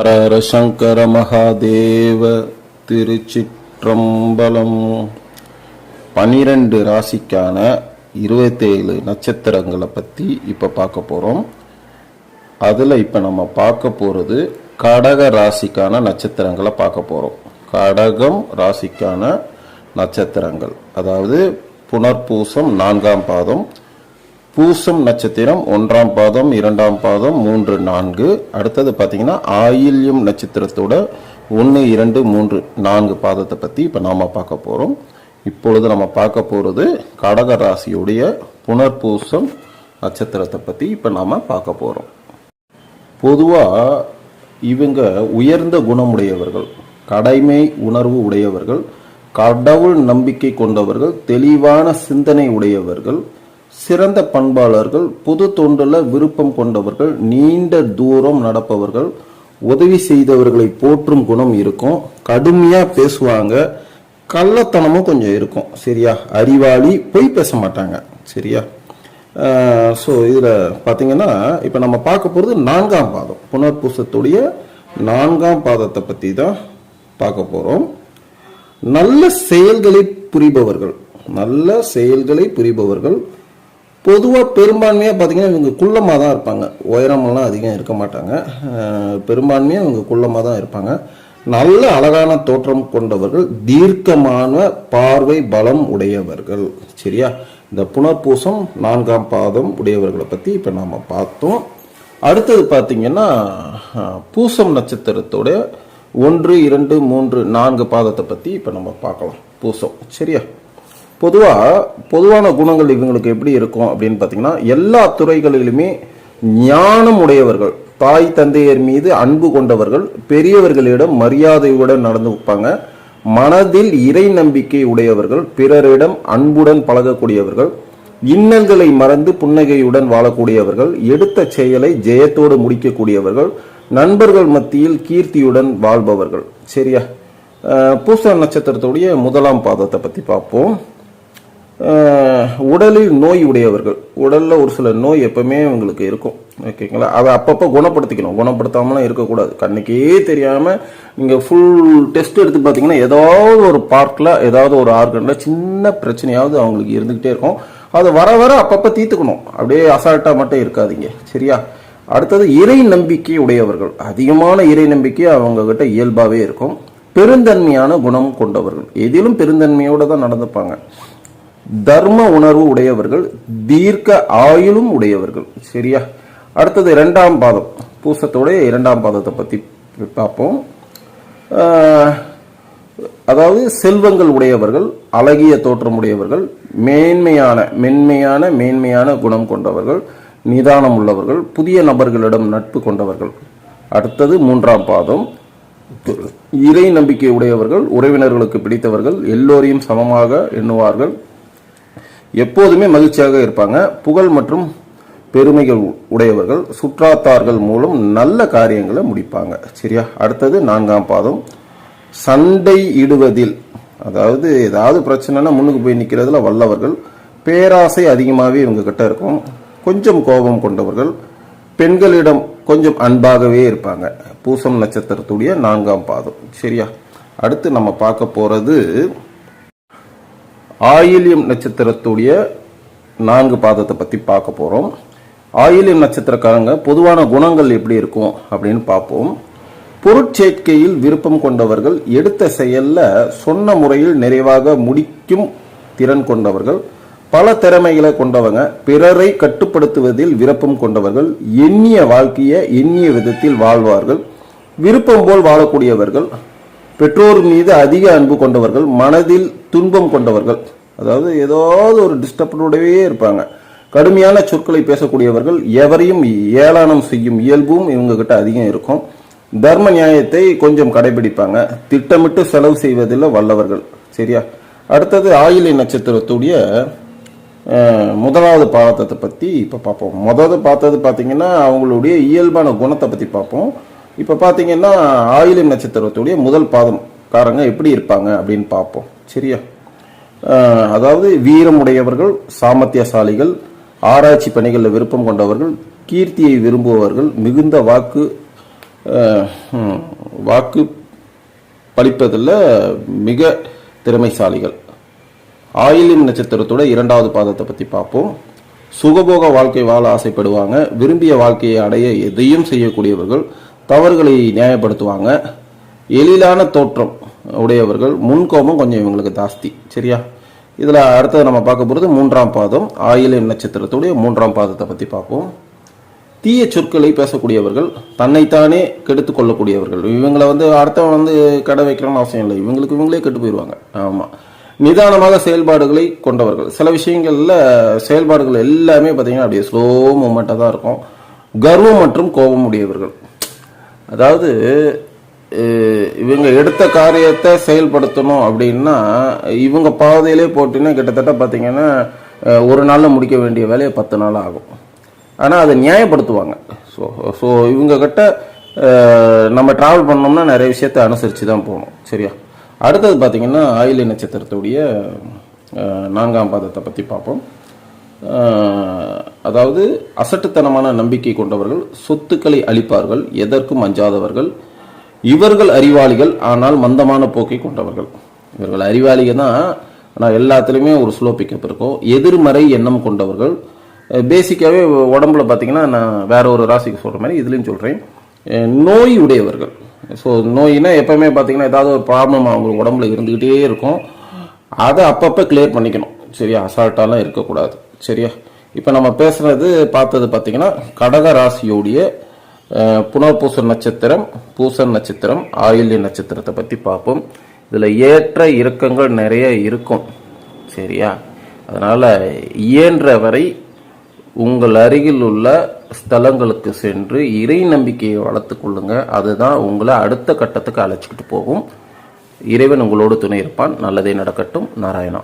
ஹர சங்கர மகாதேவ திருச்சிற்றம்பலம். பனிரெண்டு ராசிக்கான இருபத்தேழு நட்சத்திரங்களை பற்றி இப்போ பார்க்க போகிறோம் அதில் இப்போ நம்ம பார்க்க போகிறது கடக ராசிக்கான நட்சத்திரங்களை பார்க்க போகிறோம் கடகம் ராசிக்கான நட்சத்திரங்கள். அதாவது புனர்பூசம் நான்காம் பாதம். பூசம் நட்சத்திரம் ஒன்றாம் பாதம் இரண்டாம் பாதம் மூன்று நான்கு. அடுத்தது பார்த்தீங்கன்னா ஆயில்யம் நட்சத்திரத்தோட ஒன்று இரண்டு மூன்று நான்கு பாதத்தை பற்றி இப்போ நாம் பார்க்க போகிறோம் இப்பொழுது நம்ம பார்க்க போகிறது கடக ராசியுடைய புனர்பூசம் நட்சத்திரத்தை பற்றி இப்போ நாம் பார்க்க போகிறோம் பொதுவாக இவங்க உயர்ந்த குணமுடையவர்கள் கடமை உணர்வு உடையவர்கள் கடவுள் நம்பிக்கை கொண்டவர்கள் தெளிவான சிந்தனை உடையவர்கள் சிறந்த பண்பாளர்கள் புது தொண்டுல விருப்பம் கொண்டவர்கள் நீண்ட தூரம் நடப்பவர்கள் உதவி செய்தவர்களை போற்றும் குணம் இருக்கும் கடுமையா பேசுவாங்க கள்ளத்தனமும் கொஞ்சம் இருக்கும் சரியா? அறிவாளி பொய் பேச மாட்டாங்க சரியா? ஸோ இதில் பார்த்தீங்கன்னா இப்போ நம்ம பார்க்க போகிறது நான்காம் பாதம் புனர்பூசத்துடைய நான்காம் பாதத்தை பற்றி தான் பார்க்க போகிறோம் நல்ல செயல்களை புரிபவர்கள் நல்ல செயல்களை புரிபவர்கள் பொதுவாக பெரும்பான்மையாக பார்த்தீங்கன்னா இவங்க குள்ளமாக தான் இருப்பாங்க. உயரமெல்லாம் அதிகம் இருக்க மாட்டாங்க. பெரும்பான்மையாக இவங்க குள்ளமாக தான் இருப்பாங்க. நல்ல அழகான தோற்றம் கொண்டவர்கள் தீர்க்கமான பார்வை பலம் உடையவர்கள். சரியா? இந்த புனர்பூசம் நான்காம் பாதம் உடையவர்களை பற்றி இப்போ நாம் பார்த்தோம். அடுத்தது பார்த்தீங்கன்னா பூசம் நட்சத்திரத்தோட ஒன்று இரண்டு மூன்று நான்கு பாதத்தை பற்றி இப்போ நம்ம பார்க்கலாம். பூசம். சரியா? பொதுவாக பொதுவான குணங்கள் இவங்களுக்கு எப்படி இருக்கும் அப்படின்னு பார்த்தீங்கன்னா எல்லா துறைகளிலுமே ஞானம் உடையவர்கள் தாய் தந்தையர் மீது அன்பு கொண்டவர்கள் பெரியவர்களிடம் மரியாதையுடன் நடந்து வைப்பாங்க. மனதில் இறை நம்பிக்கை உடையவர்கள் பிறரிடம் அன்புடன் பழகக்கூடியவர்கள் இன்னல்களை மறந்து புன்னகையுடன் வாழக்கூடியவர்கள் எடுத்த செயலை ஜெயத்தோடு முடிக்கக்கூடியவர்கள் நண்பர்கள் மத்தியில் கீர்த்தியுடன் வாழ்பவர்கள். சரியா? அஹ் பூச நட்சத்திரத்துடைய முதலாம் பாதத்தை பற்றி பார்ப்போம். உடலில் நோய் உடையவர்கள். உடலில் ஒரு சில நோய் எப்பவுமே உங்களுக்கு இருக்கும். ஓகேங்களா அதை அப்பப்போ குணப்படுத்திக்கணும். குணப்படுத்தாமலாம் இருக்கக்கூடாது. கண்ணுக்கே தெரியாமல் நீங்கள் ஃபுல் டெஸ்ட் எடுத்து பார்த்தீங்கன்னா ஏதாவது ஒரு பார்ட்டில் ஏதாவது ஒரு ஆர்கனில் சின்ன பிரச்சனையாவது அவங்களுக்கு இருந்துக்கிட்டே இருக்கும். அது வர வர அப்பப்போ தீர்த்துக்கணும். அப்படியே அசால்ட்டாக மட்டும் இருக்காதீங்க. சரியா? அடுத்தது இறை நம்பிக்கை உடையவர்கள். அதிகமான இறை நம்பிக்கை அவங்கக்கிட்ட இயல்பாகவே இருக்கும். பெருந்தன்மையான குணம் கொண்டவர்கள். எதிலும் பெருந்தன்மையோடு தான் நடந்துப்பாங்க. தர்ம உணர்வு உடையவர்கள் தீர்க்க ஆயுளும் உடையவர்கள். சரியா? அடுத்தது இரண்டாம் பாதம். பூசத்தோடைய இரண்டாம் பாதத்தை பத்தி பார்ப்போம். அதாவது செல்வங்கள் உடையவர்கள் அழகிய தோற்றம் உடையவர்கள் மேன்மையான மென்மையான மேன்மையான குணம் கொண்டவர்கள் நிதானம் உள்ளவர்கள் புதிய நபர்களிடம் நட்பு கொண்டவர்கள். அடுத்தது மூன்றாம் பாதம். இறை நம்பிக்கை உடையவர்கள் உறவினர்களுக்கு பிடித்தவர்கள் எல்லோரையும் சமமாக எண்ணுவார்கள். எப்போதுமே மகிழ்ச்சியாக இருப்பாங்க. புகழ் மற்றும் பெருமைகள் உடையவர்கள் சுற்றாத்தார்கள் மூலம் நல்ல காரியங்களை முடிப்பாங்க. சரியா? அடுத்தது நான்காம் பாதம். சண்டை இடுவதில் அதாவது ஏதாவது பிரச்சனைனா முன்னுக்கு போய் நிற்கிறதுல வல்லவர்கள் பேராசை அதிகமாகவே இவங்க கிட்ட இருக்கும். கொஞ்சம் கோபம் கொண்டவர்கள் பெண்களிடம் கொஞ்சம் அன்பாகவே இருப்பாங்க. பூசம் நட்சத்திரத்துடைய நான்காம் பாதம். சரியா? அடுத்து நம்ம பார்க்க போகிறது ஆயில்யம் நட்சத்திரத்துடைய நான்கு பாதத்தை பற்றி பார்க்க போகிறோம் ஆயில்யம் நட்சத்திரக்காரங்க பொதுவான குணங்கள் எப்படி இருக்கும் அப்படின்னு பார்ப்போம். பொருட்சேர்க்கையில் விருப்பம் கொண்டவர்கள் எடுத்த செயலில் சொன்ன முறையில் நிறைவாக முடிக்கும் திறன் கொண்டவர்கள் பல திறமைகளை கொண்டவங்க பிறரை கட்டுப்படுத்துவதில் விருப்பம் கொண்டவர்கள் எண்ணிய வாழ்க்கையை எண்ணிய விதத்தில் வாழ்வார்கள். விருப்பம் போல் வாழக்கூடியவர்கள் பெற்றோர் மீது அதிக அன்பு கொண்டவர்கள் மனதில் துன்பம் கொண்டவர்கள் அதாவது ஏதாவது ஒரு டிஸ்டர்போடவே இருப்பாங்க. கடுமையான சொற்களை பேசக்கூடியவர்கள் எவரையும் ஏளனம் செய்யும் இயல்பும் இவங்க கிட்ட அதிகம் இருக்கும். தர்ம நியாயத்தை கொஞ்சம் கடைபிடிப்பாங்க. திட்டமிட்டு செலவு செய்வதில் வல்லவர்கள். சரியா? அடுத்தது ஆயிலை நட்சத்திரத்துடைய முதலாவது பாதத்தை பற்றி இப்போ பார்ப்போம். முதல்ல பார்த்தது பார்த்தீங்கன்னா அவங்களுடைய இயல்பான குணத்தை பற்றி பார்ப்போம். இப்போ பார்த்தீங்கன்னா ஆயிலம் நட்சத்திரத்துடைய முதல் பாதம் காரங்க எப்படி இருப்பாங்க அப்படின்னு பார்ப்போம். சரியா? அதாவது வீரமுடையவர்கள் சாமர்த்தியசாலிகள் ஆராய்ச்சி பணிகளில் விருப்பம் கொண்டவர்கள் கீர்த்தியை விரும்புபவர்கள் மிகுந்த வாக்கு வாக்கு பளிப்பதில் மிக திறமைசாலிகள். ஆயிலின் நட்சத்திரத்தோட இரண்டாவது பாதத்தை பற்றி பார்ப்போம். சுகபோக வாழ்க்கை வாழ ஆசைப்படுவாங்க. விரும்பிய வாழ்க்கையை அடைய எதையும் செய்யக்கூடியவர்கள் தவறுகளை நியாயப்படுத்துவாங்க. எளிதான தோற்றம் உடையவர்கள் முன்கோபம் கொஞ்சம் இவங்களுக்கு ஜாஸ்தி சரியா? இதில் அடுத்தது நம்ம பார்க்க போகிறது மூன்றாம் பாதம் ஆயிலின் நட்சத்திரத்துடைய மூன்றாம் பாதத்தை பற்றி பார்ப்போம். தீய சொற்களை பேசக்கூடியவர்கள் தன்னைத்தானே கெடுத்து கொள்ளக்கூடியவர்கள். இவங்களை வந்து அடுத்தவன் வந்து கடை வைக்கணும்னு அவசியம் இல்லை. இவங்களுக்கு இவங்களே கெட்டு போயிடுவாங்க. ஆமாம் நிதானமாக செயல்பாடுகளை கொண்டவர்கள். சில விஷயங்களில் செயல்பாடுகள் எல்லாமே பார்த்தீங்கன்னா அப்படியே ஸ்லோ மூமெண்ட்டாக தான் இருக்கும். கர்வம் மற்றும் கோபம் உடையவர்கள். அதாவது இவங்க எடுத்த காரியத்தை செயல்படுத்தணும் அப்படின்னா இவங்க பாதையிலே போட்டுன்னா கிட்டத்தட்ட பார்த்தீங்கன்னா ஒரு நாளில் முடிக்க வேண்டிய வேலையை பத்து நாள் ஆகும். ஆனால் அதை நியாயப்படுத்துவாங்க. ஸோ ஸோ இவங்கக்கிட்ட நம்ம ட்ராவல் பண்ணோம்னா நிறைய விஷயத்தை அனுசரித்து தான் போகணும். சரியா? அடுத்தது பார்த்தீங்கன்னா ஆயிலை நட்சத்திரத்துடைய நான்காம் பாதத்தை பற்றி பார்ப்போம். அதாவது அசட்டுத்தனமான நம்பிக்கை கொண்டவர்கள் சொத்துக்களை அளிப்பார்கள் எதற்கும் அஞ்சாதவர்கள் இவர்கள் அறிவாளிகள் ஆனால் மந்தமான போக்கை கொண்டவர்கள். இவர்கள் அறிவாளிகள் தான் ஆனால் எல்லாத்துலேயுமே ஒரு ஸ்லோ பிக்கப் இருக்கும். எதிர்மறை எண்ணம் கொண்டவர்கள். பேசிக்காகவே உடம்புல பார்த்தீங்கன்னா நான் வேற ஒரு ராசிக்கு சொல்கிற மாதிரி இதுலேயும் சொல்கிறேன் நோய் உடையவர்கள். ஸோ நோயினா எப்பவுமே பார்த்தீங்கன்னா ஏதாவது ஒரு ப்ராப்ளம் அவங்க உடம்புல இருந்துக்கிட்டே இருக்கும். அதை அப்பப்போ கிளியர் பண்ணிக்கணும். சரியா அசால்ட்டாலாம் இருக்கக்கூடாது. சரியா? இப்போ நம்ம பேசுனது பார்த்தது பார்த்தீங்கன்னா கடக ராசியோடைய புனர்பூச நட்சத்திரம் பூசன் நட்சத்திரம் ஆயில்ய நட்சத்திரத்தை பற்றி பார்ப்போம். இதில் ஏற்ற இறக்கங்கள் நிறைய இருக்கும். சரியா? அதனால் இயன்ற வரை உங்கள் அருகில் உள்ள ஸ்தலங்களுக்கு சென்று இறை நம்பிக்கையை வளர்த்துக் கொள்ளுங்க. அதுதான் உங்களை அடுத்த கட்டத்துக்கு அழைச்சிக்கிட்டு போகும். இறைவன் உங்களோடு துணை இருப்பான். நல்லதே நடக்கட்டும். நாராயணா.